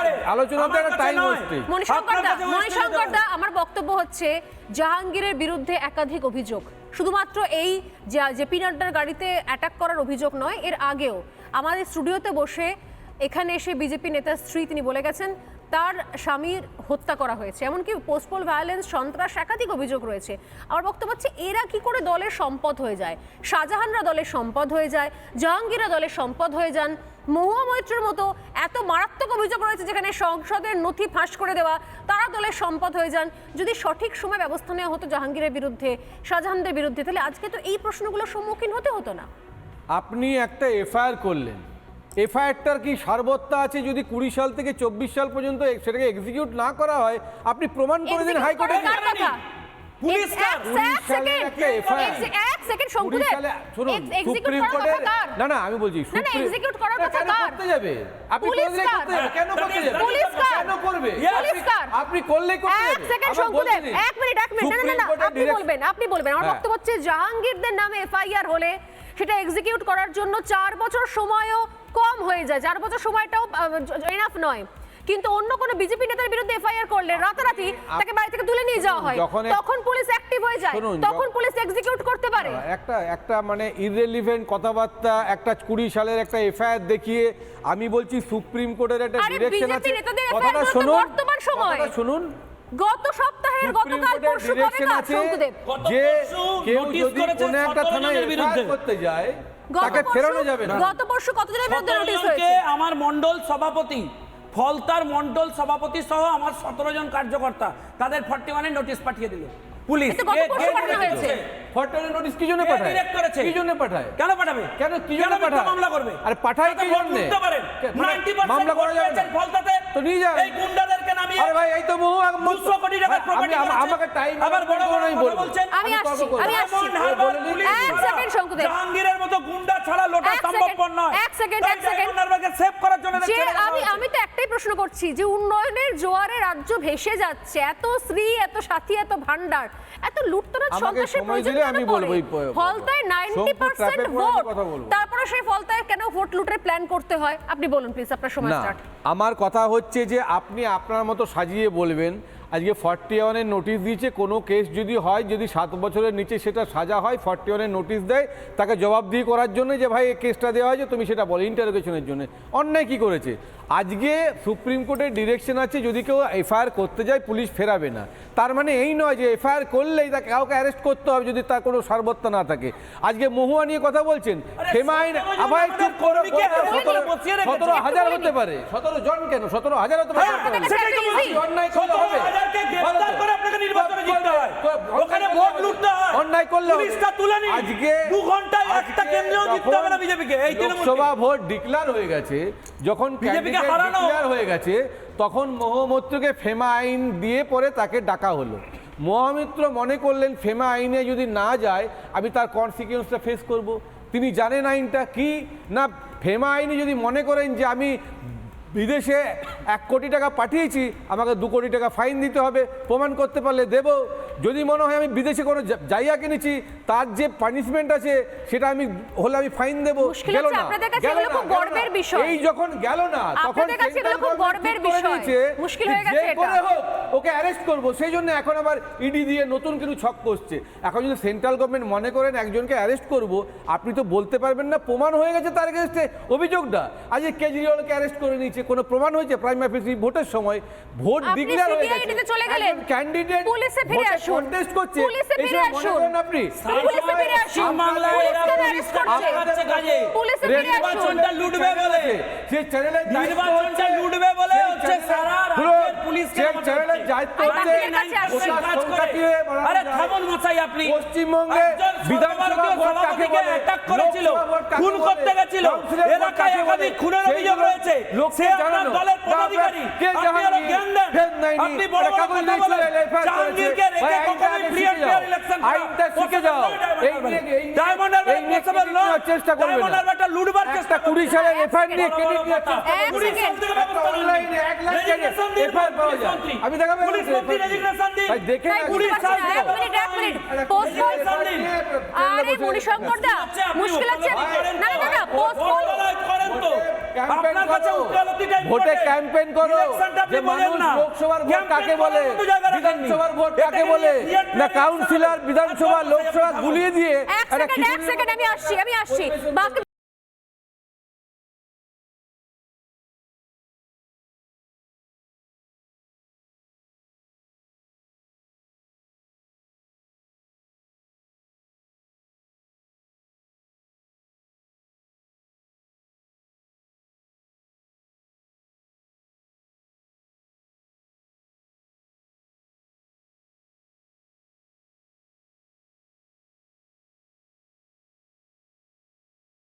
আলোচনাতে একটা টাইম আমার বক্তব্য হচ্ছে জাহাঙ্গীরের বিরুদ্ধে একাধিক অভিযোগ। শুধুমাত্র এই যে- যে পি নাড্ডার গাড়িতে অ্যাটাক করার অভিযোগ নয় এর আগেও। আমাদের স্টুডিওতে বসে এখানে এসে বিজেপি নেতার স্ত্রী তিনি বলে গেছেন তার স্বামীর হত্যা করা হয়েছে। এমনকি পোস্টপোল ভায়োলেন্স, সন্ত্রাস একাধিক অভিযোগ রয়েছে। আমার বক্তব্য হচ্ছে, এরা কি করে দলের সম্পদ হয়ে যায়? শাহজাহানরা দলের সম্পদ হয়ে যায়, জাহাঙ্গীররা দলের সম্পদ হয়ে যান। মহুয়া মৈত্রের মতো এত মারাত্মক অভিযোগ রয়েছে, যেখানে সংসদের নথি ফাঁস করে দেওয়া, তারা দলের সম্পদ হয়ে যান। যদি সঠিক সময় ব্যবস্থা নেওয়া হতো জাহাঙ্গীরের বিরুদ্ধে, শাহজাহানদের বিরুদ্ধে, তাহলে আজকে তো এই প্রশ্নগুলোর সম্মুখীন হতে হতো না। আপনি একটা এফআইআর করলেন। এফআইআরটার কি সারবত্তা আছে যদি কুড়ি সাল থেকে চব্বিশ সাল পর্যন্ত সেটাকে এক্সিকিউট না করা হয় আপনি প্রমাণ করে দিন হাইকোর্টে? পুলিশ? না না আমি বলছি যাবে? আপনি কেন করতে যাবে? কেন করবে? আপনি- করলে এক এক মিনিট এক না, না আপনি বলবেন আপনি বলবেন। আমার হ্যাঁ। বক্তব্য হচ্ছে জাহাঙ্গীরদের নামে এফআইআর হলে সেটা এক্সিকিউট করার জন্য চার বছর সময়ও কম হয়ে যায়। চার বছর সময়টাও এনাফ নয়। কিন্তু অন্য কোনো বিজেপি নেতার বিরুদ্ধে এফআইআর করলে রাতারাতি তাকে বাড়ি থেকে তুলে নিয়ে যাওয়া হয়। তখন পুলিশ অ্যাক্টিভ হয়ে যায়। তখন পুলিশ এক্সিকিউট করতে পারে। একটা একটা মানে ইররেলিভেন্ট কথাবার্তা একটা কুড়ি সালের একটা এফআইআর দেখিয়ে আমি বলছি সুপ্রিম কোর্টের একটা ডিরেকশন আছে। কথাটা শুনুন বর্তমান সময়ে। শুনুন। গত সপ্তাহের গতকাল পরশু কবে যে কেউ যদি কোনো একটা 17 থানায় বিরুদ্ধে। এফআইআর করতে যায় তাকে ফেরানো যাবে না। গত পরশু কতজনের বিরুদ্ধে নোটিশ হয়েছে? আমার মন্ডল সভাপতি ফলতার মন্ডল সভাপতি সহ আমার সতেরো জন কার্যকর্তা তাদের ফর্টি ওয়ানের নোটিশ পাঠিয়ে দিল। পুলিশ নোটিশ কি জন্য পাঠায়? করেছে? কি জন্য পাঠায়? কেন পাঠাবে? কেন কি জন্য পাঠায়? মামলা করবে? আরে পাঠায় কি জন্য? 90% মামলা করা যাবে ফলতাতে। তো নিয়ে যান। এই গুন্ডাদেরকে নামিয়ে আরে ভাই এই তো বহু 200 কোটি টাকার আমি করেছে। আমাকে টাইম আবার বড় বড় বলছেন। আমি আসছি, আমি আসছি। ছাড়া লোটা সম্ভবপর নয়। এক সেকেন্ড, এক সেকেন্ড। সেভ করার জন্য যে আমি আমি তো একটাই প্রশ্ন করছি যে উন্নয়নের জোয়ারে রাজ্য ভেসে যাচ্ছে এত শ্রী এত সাথী এত ভান্ডার এত লুটতরাজ সন্ত্রাসের প্রয়োজন আমি বলব ফলতায় নাইনটি শঙ্কু পার্সেন্ট trap এ পড়ে আমি ভোট তারপরে সেই ফলতায় কেন ভোট লুটের প্ল্যান করতে হয়? আপনি বলুন প্লিজ আপনার সময় স্টার্ট আমার কথা হচ্ছে যে আপনি আপনার মতো সাজিয়ে বলবেন আজকে ফর্টি ওয়ানের নোটিশ দিয়েছে কোনো কেস যদি হয় যদি সাত বছরের নিচে সেটা সাজা হয় ফর্টি ওয়ানের নোটিশ দেয় তাকে জবাবদিহি করার জন্য যে ভাই এই কেসটা দেওয়া হয়েছে তুমি সেটা বলো ইন্টারোগেশনের জন্য। অন্যায় কি করেছে? আজকে সুপ্রিম কোর্টের ডিরেকশন আছে যদি কেউ এফআইআর করতে যায় পুলিশ ফেরাবে না। তার মানে এই নয় যে এফআইআর করলেই তাকে কাউকে অ্যারেস্ট করতে হবে যদি তার কোনো সারবত্তা না থাকে। আজকে মহুয়া নিয়ে কথা বলছেন। ফেমাইন সতেরো আবার। সতেরো হাজার হতে পারে। সতেরো জন কেন? সতেরো হাজার হতে পারে। হ্যাঁ। অন্যায় হবে। ওখানে ভোট লুটতে হয়। অন্যায় করলে পুলিশটা তুলে নিন। আজকে দু ঘন্টায় একটা আজকে জিততে হবে না বিজেপিকে। এই লোকসভা ভোট ডিক্লার হয়ে গেছে যখন বিজেপিকে হারানো। হয়ে গেছে তখন মহামিত্রকে ফেমা আইন দিয়ে পরে তাকে ডাকা হলো মহামিত্র মনে করলেন ফেমা আইনে যদি না যায় আমি তার কনসিকুয়েন্সটা ফেস করব তিনি জানেন আইনটা কি না ফেমা আইনে যদি মনে করেন যে আমি বিদেশে এক কোটি টাকা পাঠিয়েছি আমাকে দু কোটি টাকা ফাইন দিতে হবে প্রমাণ করতে পারলে দেব। যদি মনে হয় আমি বিদেশে কোনো জায়গা কিনেছি তার যে পানিশমেন্ট আছে সেটা আমি হলে আমি ফাইন দেবো। গেল না, গেল। এই যখন গেল না তখন মুশকিল হয়ে গেছে এটা। হোক ওকে অ্যারেস্ট করব সেই জন্য এখন আবার ইডি দিয়ে নতুন কিছু ছক করছে এখন যদি সেন্ট্রাল গভর্নমেন্ট মনে করেন একজনকে অ্যারেস্ট করব আপনি তো বলতে পারবেন না প্রমাণ হয়ে গেছে তার এগেনস্টে অভিযোগটা। আজকে কেজরিওয়ালকে অ্যারেস্ট করে নিয়েছে কোনো প্রমাণ হয়েছে প্রাইম অফিসি ভোটের সময় ভোট ডিক্লেয়ার হয়ে গেছে তে চলে গেলেন। ক্যান্ডিডেট পুলিশে ফিরে আসুন। কন্টেস্ট করছে পুলিশে ফিরে আসুন। আপনি পুলিশে ফিরে আসুন। বাংলায় এরা পুলিশ করছে। আটকাচ্ছে কাজে। পুলিশে ফিরে আসুন। নির্বাচনটা লুটবে বলে। চ্যানেলের দায়িত্ব নির্বাচনটা লুটবে বলে হচ্ছে সারা রাজ্যের আমাদের চ্যানেলের হচ্ছে। দায়িত্ব আর হচ্ছে কাছে। ওটা কাজ করে। আরে। থামুন মশাই আপনি পশ্চিমবঙ্গে বিধানসভা ভোট কাকে বলে? অ্যাটাক করেছিল খুন করতে গেছিল এলাকায় কাকে বলে? একাধিক খুনের অভিযোগ লোককে জানানো। দলের পদাধিকারী আপনি জ্ঞান দেন আপনি বড় বড় কথা বলেন। জাহাঙ্গীরকে রেখে কখনোই ফেয়ার যাও। ইলেকশন আইনটা শিখে যাও। এই নিয়ে- ডায়মন্ড লোকসভার ক্রেডিট নেওয়ার চেষ্টা করবে ডায়মন্ড হারবারটা লুটবার চেষ্টা একটা কুড়ি এফআইআর নিয়ে ব্যবস্থা নেননি। অনলাইনে এক লাখ টাকা Resignation পাওয়া যায়। আমি দেখাবো পুলিশ মন্ত্রী রেজিগনেশন দিন। ভাই, দেখে পুলিশ পারছি এক মিনিট, এক মিনিট। দিন। আরে মণিশঙ্করদা হচ্ছে মুশকিল আছে না না না না ভোট পোস্টপোল লড়াই করেন তো ক্যাম্পেইন আপনার কাছে করো উকালতি টাইপ ভোটে ক্যাম্পেইন করো। যে মানুষ লোকসভার ভোট কাকে বলে। বিধানসভার ভোট কাকে বলে? না কাউন্সিলর বিধানসভা লোকসভা গুলিয়ে দিয়ে এক একটা সেকেন্ড আমি আসছি আমি আসছি।